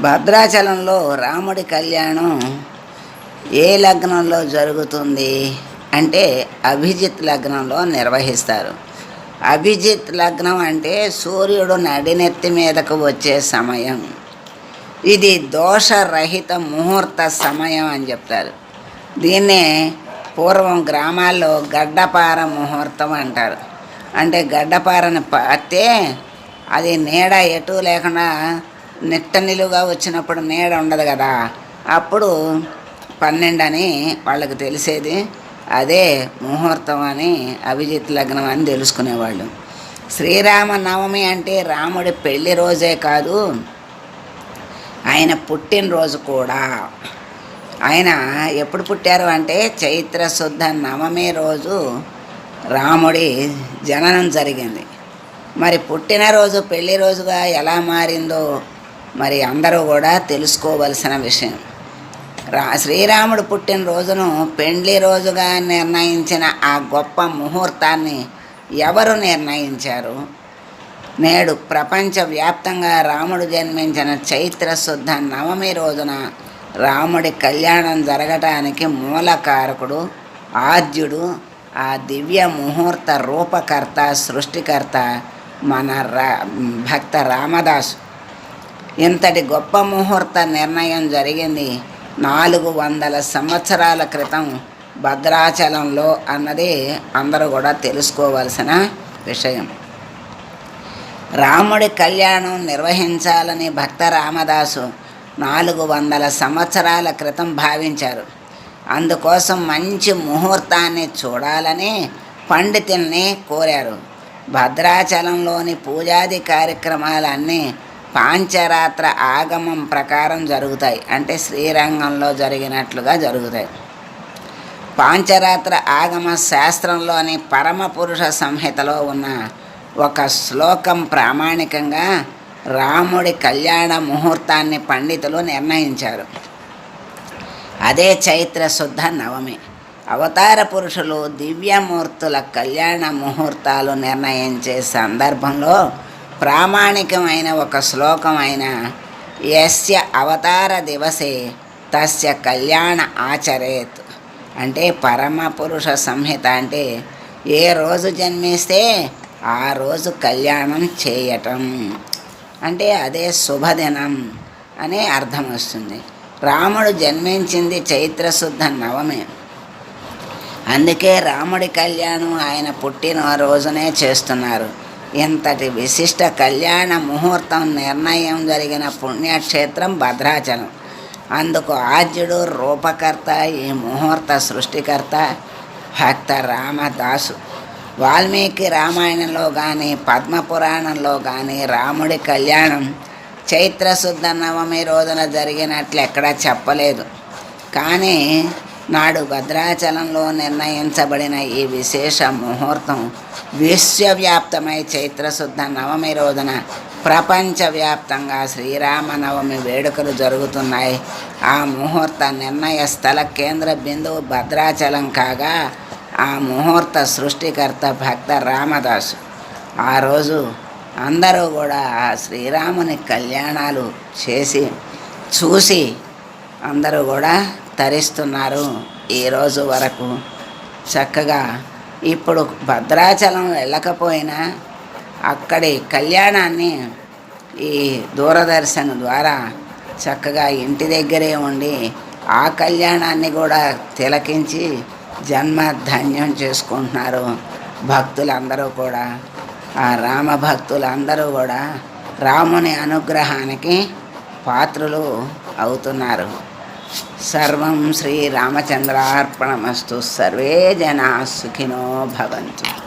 భద్రాచలంలో రాముడి కళ్యాణం ఏ లగ్నంలో జరుగుతుంది అంటే అభిజిత్ లగ్నంలో నిర్వహిస్తారు. అభిజిత్ లగ్నం అంటే సూర్యుడు నడినెత్తి మీదకు వచ్చే సమయం. ఇది దోషరహిత ముహూర్త సమయం అని చెప్తారు. దీన్నే పూర్వం గ్రామాల్లో గడ్డపార ముహూర్తం అంటారు. అంటే గడ్డపారని పాతే అది నీడ ఎటు లేకుండా నిట్ట నిలువుగా వచ్చినప్పుడు నీడ ఉండదు కదా. అప్పుడు పన్నెండు అని వాళ్ళకి తెలిసేది అదే ముహూర్తం అని అభిజిత్ లగ్నం అని తెలుసుకునేవాళ్ళు. శ్రీరామ నవమి అంటే రాముడి పెళ్ళి రోజే కాదు ఆయన పుట్టినరోజు కూడా. ఆయన ఎప్పుడు పుట్టారు అంటే చైత్ర శుద్ధ నవమి రోజు రాముడి జననం జరిగింది. మరి పుట్టినరోజు పెళ్ళి రోజుగా ఎలా మారిందో మరి అందరూ కూడా తెలుసుకోవలసిన విషయం. రా శ్రీరాముడు పుట్టినరోజును పెండ్లి రోజుగా నిర్ణయించిన ఆ గొప్ప ముహూర్తాన్ని ఎవరు నిర్ణయించారు? నేడు ప్రపంచవ్యాప్తంగా రాముడు జన్మించిన చైత్ర శుద్ధ నవమి రోజున రాముడి కళ్యాణం జరగటానికి మూలకారకుడు ఆద్యుడు ఆ దివ్య ముహూర్త రూపకర్త సృష్టికర్త మన రా భక్త రామదాసు. ఇంతటి గొప్ప ముహూర్త నిర్ణయం జరిగింది? నాలుగు వందల సంవత్సరాల క్రితం భద్రాచలంలో అన్నది అందరూ కూడా తెలుసుకోవాల్సిన విషయం. రాముడి కళ్యాణం నిర్వహించాలని భక్త రామదాసు నాలుగు వందల సంవత్సరాల క్రితం భావించారు. అందుకోసం మంచి ముహూర్తాన్ని చూడాలని పండితుల్ని కోరారు. భద్రాచలంలోని పూజాది కార్యక్రమాలన్నీ పాంచరాత్ర ఆగమం ప్రకారం జరుగుతాయి. అంటే శ్రీరంగంలో జరిగినట్లుగా జరుగుతాయి. పాంచరాత్ర ఆగమ శాస్త్రంలోని పరమపురుష సంహితలో ఉన్న ఒక శ్లోకం ప్రామాణికంగా రాముడి కళ్యాణ ముహూర్తాన్ని పండితులు నిర్ణయించారు. అదే చైత్ర శుద్ధ నవమి. అవతార పురుషులు దివ్యమూర్తుల కళ్యాణ ముహూర్తాలు నిర్ణయించే సందర్భంలో ప్రామాణికమైన ఒక శ్లోకం అయిన యస్య అవతార దివసే తస్య కళ్యాణ ఆచరేత్. అంటే పరమ పురుష సంహిత అంటే ఏ రోజు జన్మిస్తే ఆ రోజు కళ్యాణం చేయటం. అంటే అదే శుభదినం అనే అర్థం వస్తుంది. రాముడు జన్మించింది చైత్రశుద్ధ నవమి. అందుకే రాముడి కళ్యాణం ఆయన పుట్టిన రోజునే చేస్తున్నారు. ఇంతటి విశిష్ట కళ్యాణ ముహూర్తం నిర్ణయం జరిగిన పుణ్యక్షేత్రం భద్రాచలం. అందుకు ఆద్యుడు రూపకర్త ఈ ముహూర్త సృష్టికర్త భక్త రామదాసు. వాల్మీకి రామాయణంలో కానీ పద్మపురాణంలో కానీ రాముడి కళ్యాణం చైత్రశుద్ధ నవమి రోజున జరిగినట్లు ఎక్కడా చెప్పలేదు. కానీ నాడు భద్రాచలంలో నిర్ణయించబడిన ఈ విశేష ముహూర్తం విశ్వవ్యాప్తమై చైత్రశుద్ధ నవమి రోజున ప్రపంచవ్యాప్తంగా శ్రీరామనవమి వేడుకలు జరుగుతున్నాయి. ఆ ముహూర్త నిర్ణయ స్థల కేంద్ర బిందువు భద్రాచలం కాగా ఆ ముహూర్త సృష్టికర్త భక్త రామదాసు. ఆ రోజు అందరూ కూడా ఆ శ్రీరాముని కళ్యాణాలు చేసి చూసి అందరూ కూడా తరిస్తున్నారు ఈరోజు వరకు. చక్కగా ఇప్పుడు భద్రాచలం వెళ్ళకపోయినా అక్కడి కళ్యాణాన్ని ఈ దూరదర్శన్ ద్వారా చక్కగా ఇంటి దగ్గరే ఉండి ఆ కళ్యాణాన్ని కూడా తిలకించి జన్మ ధన్యం చేసుకుంటున్నారు భక్తులందరూ కూడా. ఆ రామ భక్తులందరూ కూడా రాముని అనుగ్రహానికి పాత్రులు అవుతున్నారు. సర్వం శ్రీరామచంద్రార్పణమస్తు. సర్వే జనా సుఖినో భవంతు.